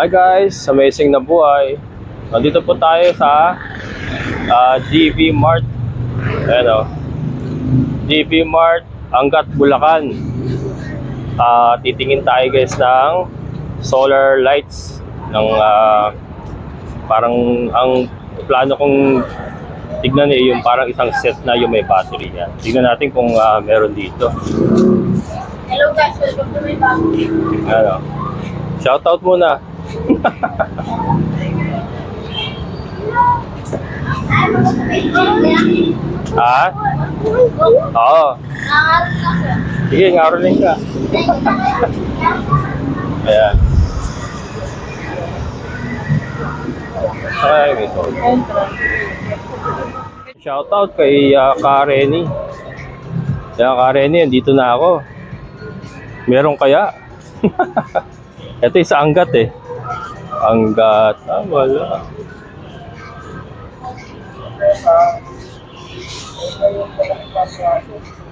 Hi guys, amazing na buhay. Nandito po tayo sa ah, GV Mart. Ayan o. GV Mart, Angat, Bulacan. Ah, titingin tayo guys ng solar lights ng ah, parang ang plano kong tignan eh yung parang isang set na yung may battery yan. Tignan natin kung ah, meron dito. Hello guys, welcome to my vlog. Ano? Shoutout muna. Ha? Oo. Sige, ngaroling ka. Ayan. Ay, soul. Shoutout kay uh, Kareni. Kaya Kareni, andito na ako. Meron kaya? Ito isa anggat eh. Anggat. Ah, wala.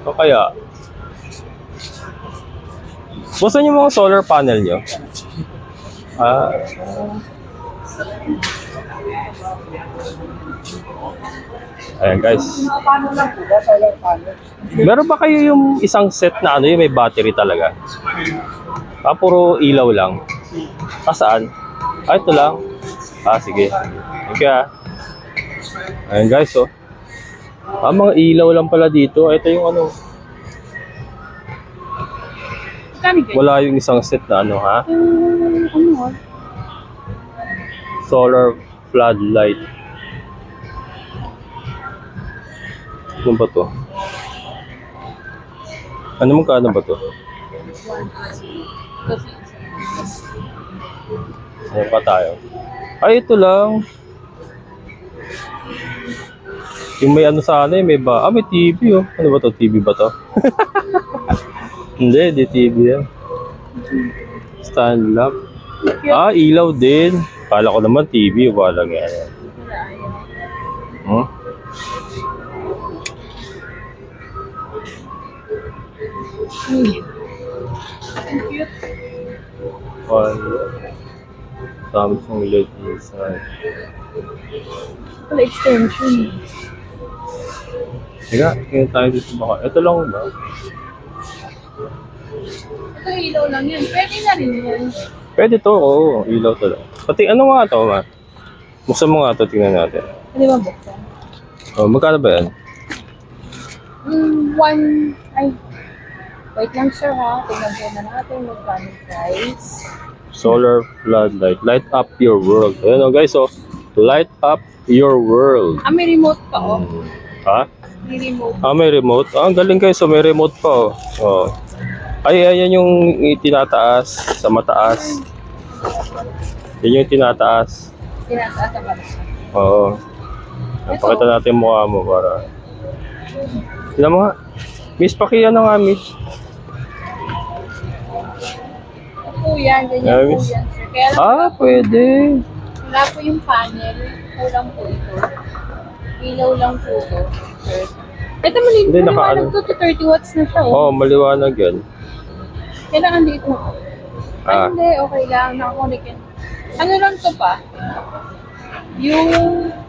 Ito kaya? Gusto niyo mga solar panel niyo? Ah. Ayan guys. Meron ba kayo yung isang set na ano yung may battery talaga? Ah, puro ilaw lang. Ah, saan? Ah, ito lang. Ah, sige. Thank you ah. Ayan guys, oh. Ah, mga ilaw lang pala dito. Ito yung ano. Wala yung isang set na ano, ha? Ano ah? Solar floodlight. Ano ba to? Ano magkano ba to? Ano pa tayo? Ay, ito lang. Yung may ano sana eh, may ba? Ah, may TV oh. Ano ba to? TV ba to? hindi, di TV yan. Stand lamp. Ah, ilaw din. Kala ko naman TV. Wala nga yan. Hmm? Wala. Samsung LED inside. Wala extension. Teka, kaya tayo dito baka. Ito lang ba? Ito ilaw lang yan. Pwede na rin yan. Pwede to, oo. Ilaw to lang. Pati ano nga to, ma? Buksan mo nga to, tingnan natin. Pwede ba buksan? Oh, magkano ba yan? Mm, one, ay, wait lang sir ha. Tingnan po na natin magkano price. Solar floodlight. Light up your world. Ayan o guys, oh. Light up your world. Ah, may remote pa oh. Ha? May remote. Ah, may remote. Ah, ang galing guys. So, may remote pa, oh. oh. Ay, ayan yung tinataas sa mataas. Yan yung tinataas. Tinataas sa bala. Oo. Napakita natin yung mukha mo para... Mo nga. Miss, paki ano nga, miss. Ito po yan, ganyan Ah, po yan sir. Kaya lang Ah, pwede. wala po yung panel. Kulang po ito. Ilaw lang po ito. Sir. Ito mali, Hindi, naka- maliwanag to, to 30 watts na siya Oh, oh. maliwanag yan. Kailangan dito. Ay, Ah. hindi. Okay lang. Nakakunik yan. Ano lang to pa? Yung,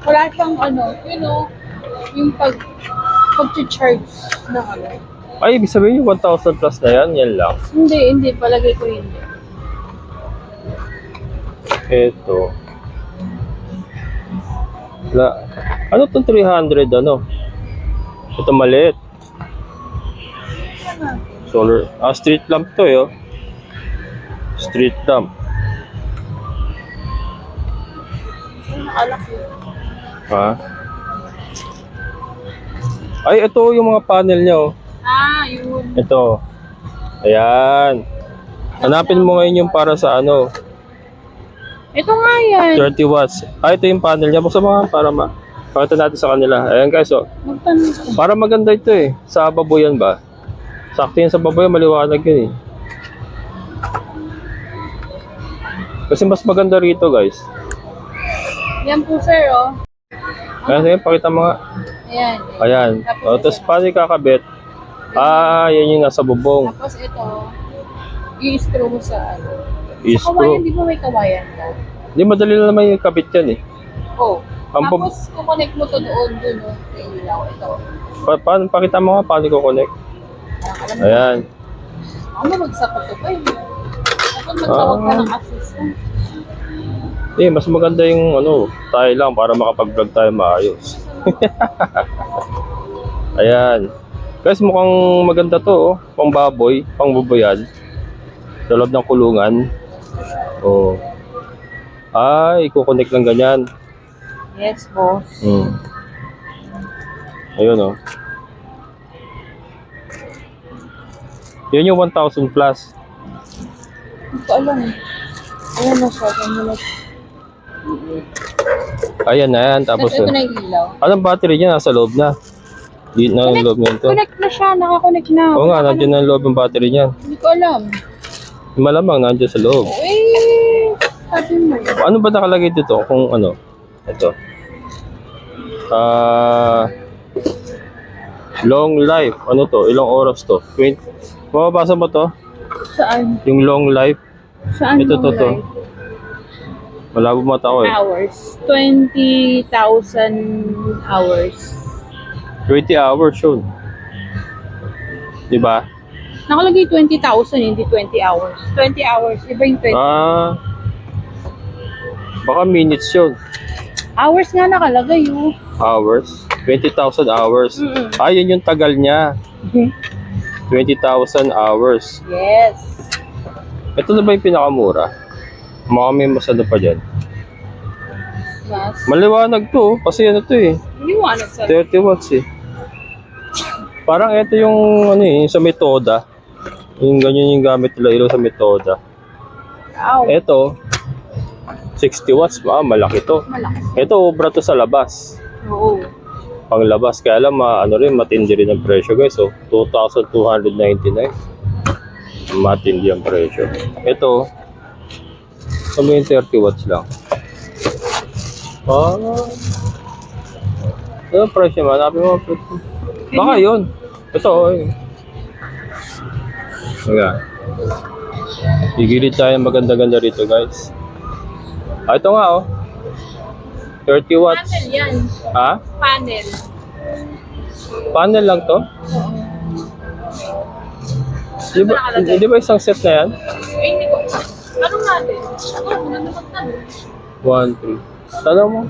wala siyang ano, you know, yung pag, pag-charge ng ano. Ay, ibig sabihin yung 1,000 plus na yan, yan lang. Hindi, hindi. Palagay ko hindi. Ito. La, ano tong 300 ano? Ito maliit. Solar. Ah, street lamp to eh. oh. Street lamp. Ha? Ay, ito yung mga panel niya oh. Ah, yun. Ito. Ayan. Hanapin mo ngayon yung para sa ano, Ito nga yan. 30 watts. Ah, ito yung panel niya. Buksan mo nga para ma... Pakita natin sa kanila. Ayan guys, oh. Magtanong. Para maganda ito eh. Sa baboyan ba? Sakto yan sa baboyan, maliwanag yun eh. Kasi mas maganda rito guys. Yan po, sir, oh. Ayan, sige, pakita mo nga. Ayan. Ayan. O, tapos paano yung kakabit? Ah, yan yung nasa bubong. Tapos ito, i-screw mo sa ano. Sa kawayan, di ba may kawayan ka? Hindi, madali lang naman yung kabit yan eh. Oh. Ang pab- Tapos, kukonect mo to doon, doon, no? Sa ilaw. Ito. Pa paano, pakita mo nga paano ko connect. Parang alam mo, Ayan. ako magsakot ko pa eh. Dapat magtawag ka Ah. ng assistant. Eh, mas maganda yung ano, tayo lang para makapag-vlog tayo maayos. Ayan. Guys, mukhang maganda to, oh. Pang baboy, pang buboyan. Sa loob ng kulungan. Oh. Ah, i-connect lang ganyan. Yes, boss. Hmm. Ayun, oh. Yan yung 1,000 plus. Hindi ko alam. Ayan na siya. Ayan na yan. Tapos, ito eh, na yung ilaw. anong battery niya? Nasa loob na. Di na yung loob nito. Connect na siya. Nakakonect na. Oo nga, nandiyan na yung loob ng battery niya. Hindi ko alam. Malamang nandiyan sa loob. Eh, sabi mo. Ano ba nakalagay dito? Kung ano? Ito. Ah... long life. Ano to? Ilang oras to? 20. Mababasa mo to? Saan? Yung long life. Saan Ito, to, to. Malabo mata ko eh. Hours. 20,000 hours. 20 hours yun. Di ba? Nakalagay 20,000, hindi 20 hours. 20 hours. Iba yung 20. Ah... Baka minutes yun. hours nga nakalagay oh. Hours. 20,000 hours. Mm-mm. Ah, yun yung tagal niya. 20,000 hours. Yes. Ito na ba yung pinakamura? Baka may mas ano pa dyan. Mas. Maliwanag to, oh, kasi ano to eh. Liwanag sa 30 watts eh. Parang ito yung ano eh, yung sa metoda. Yung ganyan yung gamit nila ilaw sa metoda. Ow. Ito, 60 watts, ah, malaki to. Malaki. Ito, obra to sa labas. Oo. Panglabas, kaya lang ma, ano rin, matindi rin ang presyo guys. So, 2,299. Matindi ang presyo. Ito, sabi yung 30 watts lang. Ah, ano ang presyo man? Hanapin mo. Baka yun. Ito, oh, yun. Ayan. Gigilid tayo maganda-ganda rito guys. Ah, ito nga oh. 30 watts. Panel yan. Ha? Panel. Panel lang to? Di ba, di ba isang set na yan? Hindi ko. Anong natin? Ako, muna na magtanong. 1, 3. Tanong mo.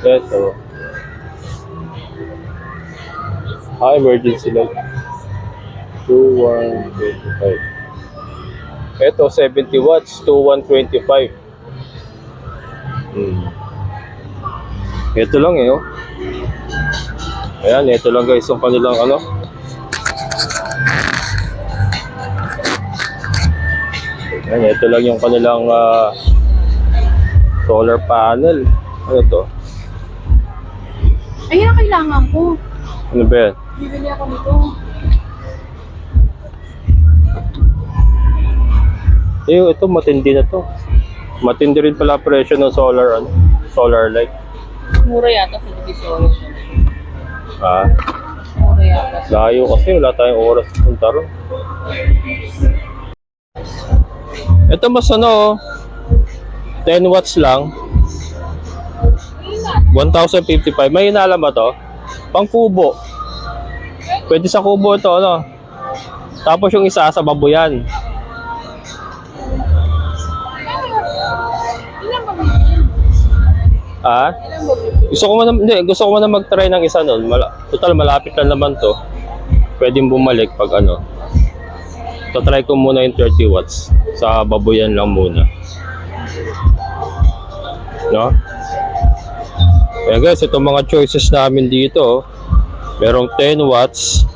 Ito. Ah, emergency light. 2, 1, 25. Ito, 70 watts, 2, 1, 25. Hmm. Ito lang eh, oh. Ayan, ito lang guys, yung kanilang ano. Ayan, ito lang yung kanilang ah, solar panel. Ano to? Ayun ang kailangan ko. Ano ba yan? Bibili ako nito. Eh, ito matindi na to. Matindi rin pala presyo ng solar ano, solar light. Mura yata sa Divisoria. Ah, Mura yata. layo kasi wala tayong oras punta ron. Ito mas ano, oh, 10 watts lang. 1,055. May inalam ba to? Pang kubo. Pwede sa kubo ito, ano? Tapos yung isa sa babuyan. Ilan ba bibili? Ah? Gusto ko man hindi, gusto ko man mag-try ng isa noon. Mala, total malapit lang naman 'to. Pwedeng bumalik pag ano. So try ko muna yung 30 watts. Sa baboyan lang muna. No? Kaya guys, itong mga choices namin dito, oh. Merong 10 watts,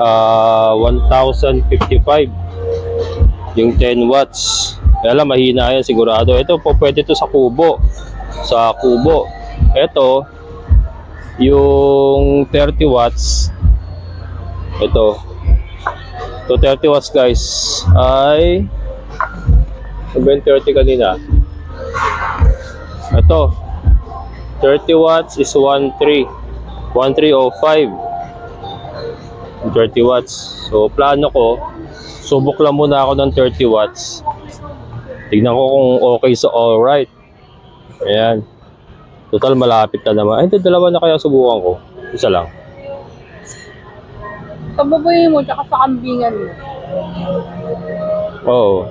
ah 1,055. Yung 10 watts. Kaya lang, mahina yan sigurado. Ito po, pwede to sa kubo. Sa kubo. Ito, yung 30 watts. Ito. To 30 watts guys ay ano ba yung 30 kanina? Ito. 30 watts is 13. 1305. 30 watts. So, plano ko, subok lang muna ako ng 30 watts. Tignan ko kung okay sa alright. Ayan. Total, malapit na naman. Ay, hindi, dalawa na kaya subukan ko. Isa lang. Sa baboy mo, tsaka sa kambingan mo. Oo.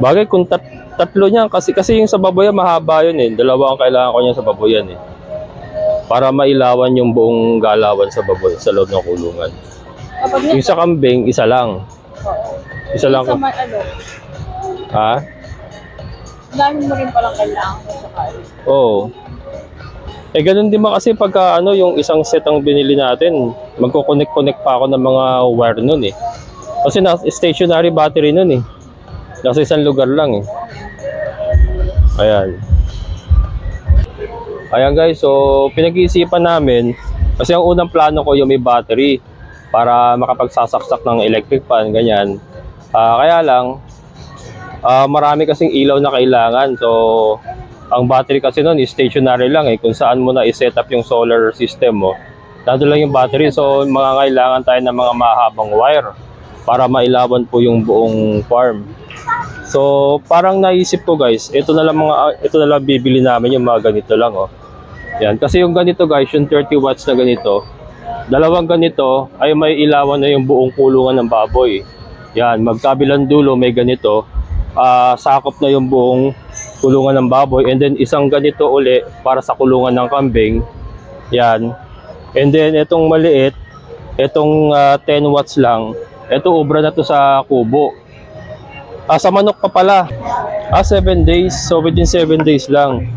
Bagay kung tat tatlo niyan kasi kasi yung sa baboyan mahaba yun eh. Dalawa ang kailangan ko niyan sa baboyan eh. Para mailawan yung buong galawan sa baboy sa loob ng kulungan. Kapag Yung sa kambing, isa lang. Isa lang Sa ko. may ano, Ha? dami mo rin palang kailangan mo sa kain. Oo. Eh ganun din ba kasi pagka ano yung isang set ang binili natin, magko-connect-connect pa ako ng mga wire nun eh. Kasi na stationary battery nun eh. Nasa isang lugar lang eh. Ayan. Ayan guys, so pinag-iisipan namin kasi ang unang plano ko yung may battery para makapagsasaksak ng electric fan, ganyan. Ah, kaya lang, ah, marami kasing ilaw na kailangan. So, ang battery kasi nun stationary lang eh. Kung saan mo na i-set up yung solar system mo. Nandun lang yung battery. So, mga kailangan tayo ng mga mahabang wire para mailawan po yung buong farm. So, parang naisip ko guys, ito na lang mga ito na lang bibili namin yung mga ganito lang oh. Yan, kasi yung ganito guys, yung 30 watts na ganito, dalawang ganito ay may ilawan na yung buong kulungan ng baboy. Yan, magkabilang dulo may ganito, ah, sakop na yung buong kulungan ng baboy and then isang ganito uli para sa kulungan ng kambing. Yan. And then itong maliit, itong ah, 10 watts lang, ito obra na to sa kubo. Ah, sa manok pa pala. Ah, 7 days. So within 7 days lang.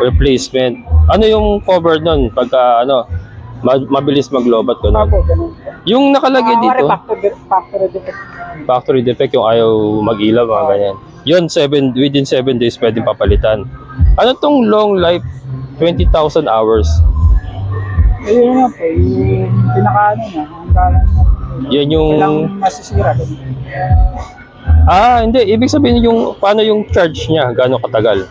Replacement. Ano yung cover nun pagka ano, ma- mabilis maglobat ko nun? Opo, ganun. Yung nakalagay Ah, dito, Factory, factory defect. factory defect yung ayaw mag-ilaw, mga ganyan. Yun, seven, within 7 days pwedeng papalitan. Ano tong long life? 20,000 hours. Ayun nga po, yung pinaka-ano na, ang galang na. Yan yung... Kailangan masisira. ganun. Ah, hindi. Ibig sabihin yung, paano yung charge niya? Gano'ng katagal?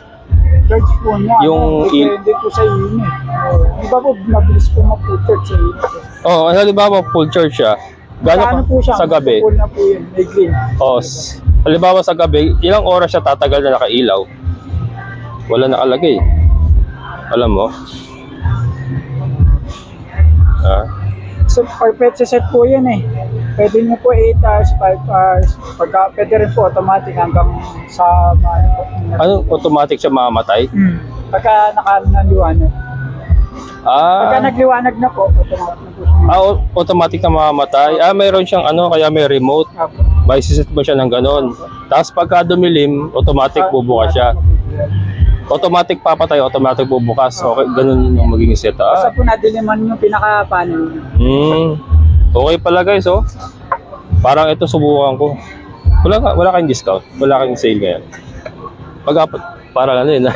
Charge po niya, Yung ano, il- depende po sa unit. Oh, Di ba po, mabilis po mapu-charge sa unit. Oo, oh, halimbawa full charge siya. Gano'n po siya? sa gabi? Full na po yun, may green. Oh, s- halimbawa sa gabi, ilang oras siya tatagal na nakailaw? Wala nakalagay. Alam mo? Ah, So, perfect set po yan eh. Pwede nyo po 8 hours, 5 hours. Pagka, pwede rin po automatic hanggang sa ano ano, automatic siya mamamatay? Hmm. Pagka naka-naliwanag. Pagka Ah, nagliwanag na po, automatic na po siya. ah, au- automatic na mamamatay. Ah, mayroon siyang ano, kaya may remote. Apo. May siset mo siya ng ganon. Tapos pagka dumilim, automatic bubukas siya. Automatic papatay, automatic bubukas. Okay, ganun yung magiging set. Basta Ah, po nadiliman yung pinaka-panel. hmm. Okay pala guys, oh. Parang ito subukan ko. Wala wala kayong discount. Wala kayong sale ngayon. Pag parang ano yun.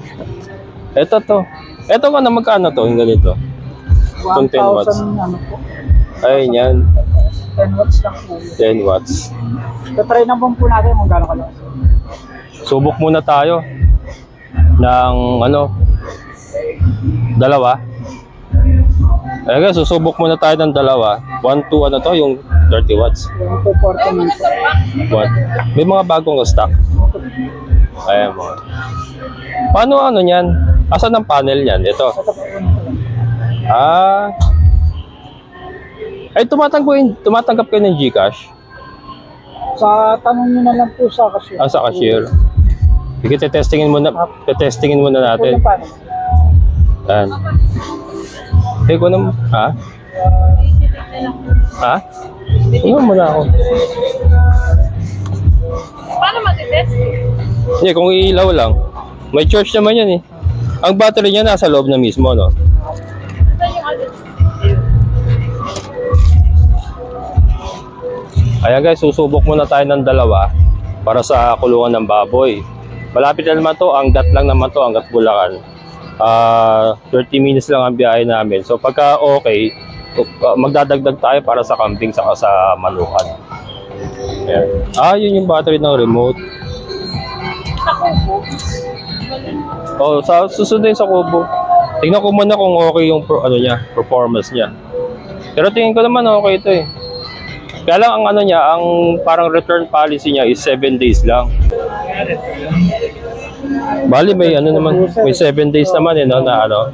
ito to. Ito ka na magkano to, yung ganito. Itong 10 watts. 1,000 ano po. Ayun yan, 10 watts lang po. 10 watts. Tatry na po po natin kung gano'n kalakas. Subok muna tayo ng ano, dalawa. Ayan guys, susubok muna tayo ng dalawa. 1 to ano to, yung 30 watts. Yung po 40 minutes. What? May mga bagong stock. Ayan mga. Paano ano niyan? Asan ang panel niyan? Ito. Ah. Ay, tumatanggap tumatanggap kayo ng Gcash? Sa tanong nyo na lang po sa cashier. Ah, sa cashier. Sige, testingin muna, testingin muna natin. yung panel. Yan. Eh, ko naman, ha? Ha? Ano muna ako? Paano matitest? Hindi, kung ilaw lang. May charge naman yan eh. Ang battery niya nasa loob na mismo, no? Ayan guys, susubok muna tayo ng dalawa para sa kulungan ng baboy. Malapit na naman to, anggat lang naman to, anggat Bulacan. Ah, 30 minutes lang ang biyahe namin. So pagka okay, uh, magdadagdag tayo para sa kambing saka sa manukan. Ayan. Ah, yun yung battery ng remote. Sa kubo. Oh, sa susunod sa kubo. Tingnan ko muna kung okay yung pro, ano niya, performance niya. Pero tingin ko naman okay ito eh. Kaya lang ang ano niya, ang parang return policy niya is 7 days lang. Bali may ano naman, may 7 days naman eh no, na ano.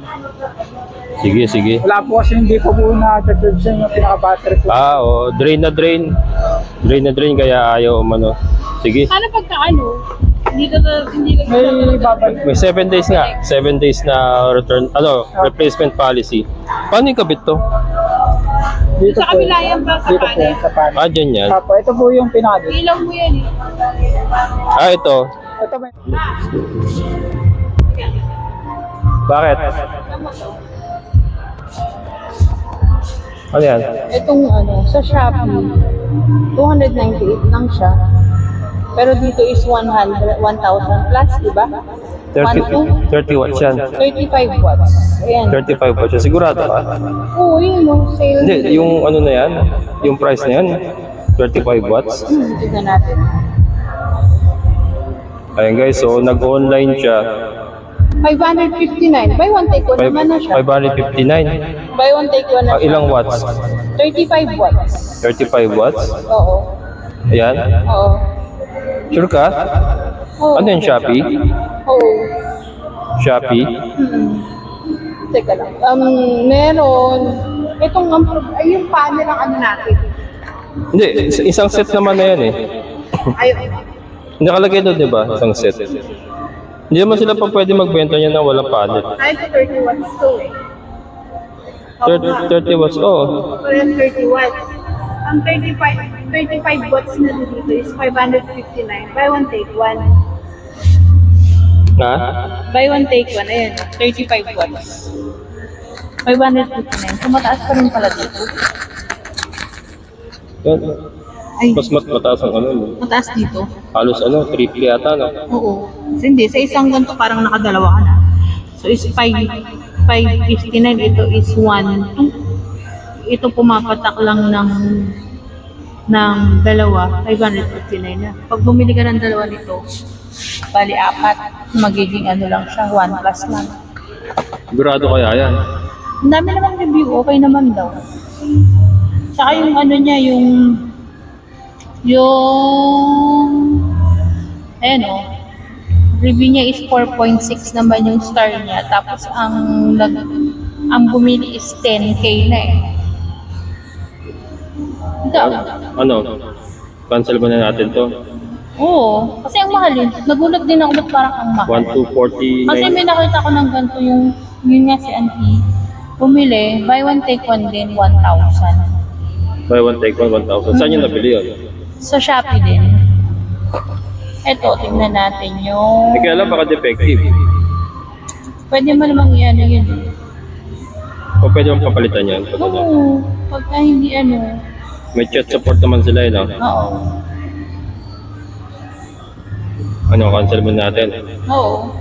Sige, sige. Wala po kasi hindi ko po na-charge yung pinaka-battery po. Ah, oh, drain na drain. Drain na drain kaya ayaw umano. Sige. Paano pagka ano? Hindi ka na, hindi ka May babalik. May 7 days nga. 7 days na return, ano, replacement policy. Paano yung kabit to? Dito Sa po. kabila yan ba? Sa Dito po, kanan? sa panig. Ah, dyan yan. Apo, ito po yung pinaka Ilaw mo yan eh. Ah, ito. Ito may... Bakit? Ano yan? Itong ano, sa Shopee, 298 lang siya. Pero dito is 100, 1,000 plus, di ba? 30, 30 watts yan. 35 watts. Ayan. 35 watts. Sigurado ka? Oo, yun yung sale. Hindi, yung ano na yan, yung price na yan, 35 watts. Hmm, tignan natin. Ayan guys, so nag-online siya. 559. Buy one take one Five- naman na siya. 559. Buy one take one na Ah, siya. ilang watts? 35 watts. 35 watts. Oo. Ayan. Oo. Sure ka? Oo. Ano yung Shopee? Oo. Shopee? Hmm. Teka lang. Um, meron. Itong, um, ay yung panel ang ano natin. Hindi, is- isang set naman na yan eh. Ayun. Nakalagay doon, di ba? Isang set. Hindi naman sila pa pwede magbenta niya na walang panel. Ay, 30 watts to eh. 30, 30 watts, oh. Parang 30 watts. Ang 35, 35 watts na dito is 559. Buy one, take one. Ha? Buy one, take one. Ayan, 35 watts. 559. So, mataas pa rin pala dito. Yan. Ay, Mas mat mataas ang ano, no? mataas dito. halos ano, triple yata, no? Oo. Kasi hindi, sa isang ganito parang nakadalawa ka na. So, is 5, 559. Ito is 1, 2. Ito pumapatak lang ng ng dalawa, 559 na. Pag bumili ka ng dalawa nito, bali apat, magiging ano lang siya, 1 plus lang. Sigurado kaya yan. Ang dami namang review, okay naman daw. Tsaka yung ano niya, yung yung ayan o, review niya is 4.6 naman yung star niya. Tapos ang nag ang bumili is 10k na eh. Ikaw? Ano? Cancel ba na natin to? Oo, kasi ang mahal eh. Nagulat din ako ba't parang ang mahal. 1 to 49. Kasi may nakita ko ng ganito yung, yun nga si Auntie, bumili, buy one take one din, 1,000. Buy one, take one, 1,000. Saan yung nabili yun? Sa Shopee din. Eto, tingnan natin yung... Eh, kaya lang baka defective. Pwede mo namang i-ano yun. O pwede mong papalitan yan. Pag ano. Oo, pagka hindi ano. May chat support naman sila yun, no? Oo. Ano, cancel mo natin. Oo.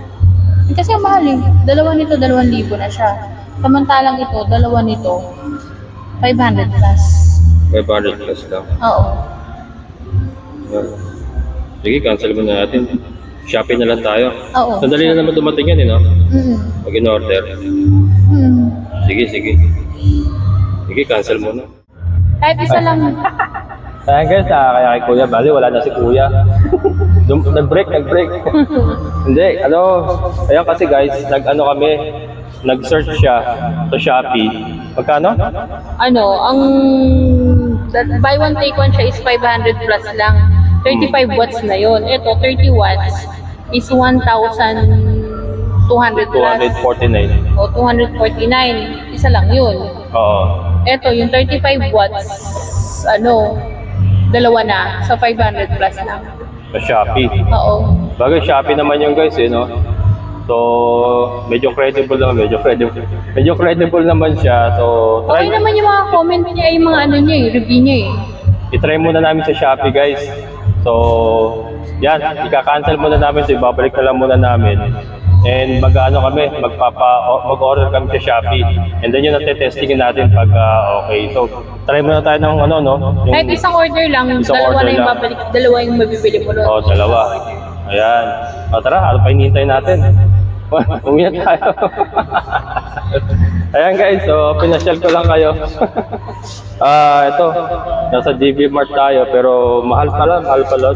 Eh, Kasi ang mahal eh. Dalawa nito, dalawang libo na siya. Samantalang ito, dalawa nito, 500 plus. 500 plus lang. Oo. Sige, cancel mo na natin. Shopee na lang tayo. Oo. Sandali na naman dumating yan, eh, no? Mm. Pag in-order. Mm. Sige, sige. Sige, cancel mo na. Kahit isa lang. Ayan guys, ah, kaya kay Kuya, bali wala na si Kuya. Dum- nag-break, nag-break. Hindi, ano, ayan kasi guys, nag-ano kami, nag-search siya sa Shopee. Magkano? ano, ang that buy one take one siya is 500 plus lang. 35 watts na yon. Ito 30 watts is 1,200 plus 249. o 249. Isa lang yun. Oo. Ito yung 35 watts ano dalawa na sa 500 plus lang. Sa Shopee. Oo. Bagay Shopee naman yung guys, eh, no? So, medyo credible naman, medyo credible. Medyo credible naman siya. So, try, Okay naman yung mga comment niya, yung mga ano niya, eh, review niya eh. i-try muna namin sa Shopee guys. So, yan, ika-cancel muna namin, so ibabalik na lang muna namin. And mag-ano kami, magpapa mag-order kami sa Shopee. And then yun ang testingin natin pag ah, okay. So, try muna tayo ng ano, no? Yung, Kahit isang order lang, Isang dalawa order na yung lang. babalik, dalawa yung mabibili mo nun. Oh, dalawa. Ayan. O tara, ano pa hinihintay natin? Umiyak tayo. Ayan guys, so pinasyal ko lang kayo. Ah, ito. Nasa DB Mart tayo pero mahal pala, mahal pala.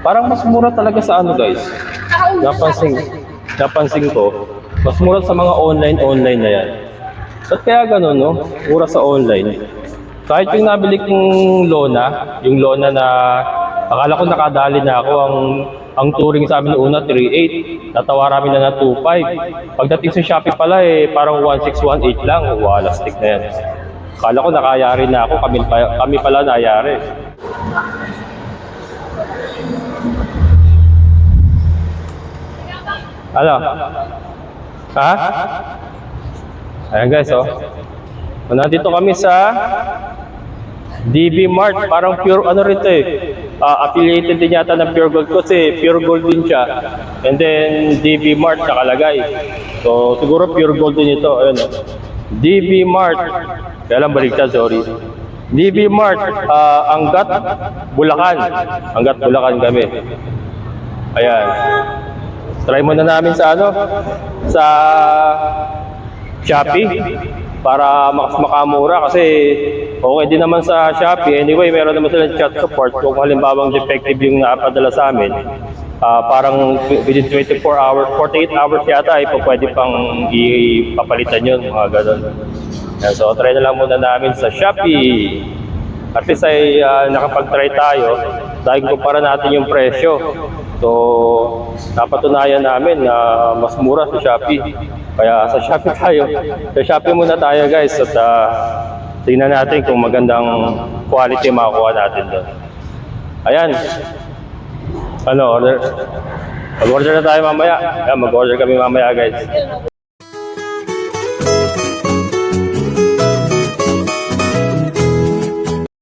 Parang mas mura talaga sa ano guys. Napansin, napansin ko, mas mura sa mga online-online na yan. Ba't kaya ganun, no? Mura sa online. Kahit yung nabili kong Lona, yung Lona na akala ko nakadali na ako, ang ang touring sa amin una, 3.8. Natawa namin na na 2.5. Pagdating sa Shopee pala, eh, parang 1.618 lang. Wala, stick na yan. Akala ko nakayari na ako, kami, kami pala nayari. Ano? Ha? Ayan guys, oh. Nandito kami sa DB Mart. Parang pure, ano rin to eh. Ah, affiliated din yata ng Pure Gold kasi Pure Gold din siya. And then DB Mart nakalagay. So siguro Pure Gold din ito. Ayun oh. DB Mart. Kaya lang baligtad, sorry. DB Mart, ah, Angat, Bulacan. Angat, Bulacan kami. Ayan. Try muna namin sa ano? Sa Shopee para mas makamura kasi okay din naman sa Shopee. Anyway, meron naman silang chat support kung halimbawang defective yung napadala sa amin. ah, parang within 24 hours, 48 hours yata ay po pwede pang ipapalitan yun, mga ganun. Yan, so try na lang muna namin sa Shopee. At least ay ah, nakapag-try tayo dahil kumpara natin yung presyo. So, napatunayan namin na mas mura sa Shopee. Kaya sa Shopee tayo. Sa Shopee muna tayo guys at ah, tingnan natin kung magandang quality makukuha natin doon. Ayan. Ano, order? Mag-order na tayo mamaya. Ayan, mag-order kami mamaya guys.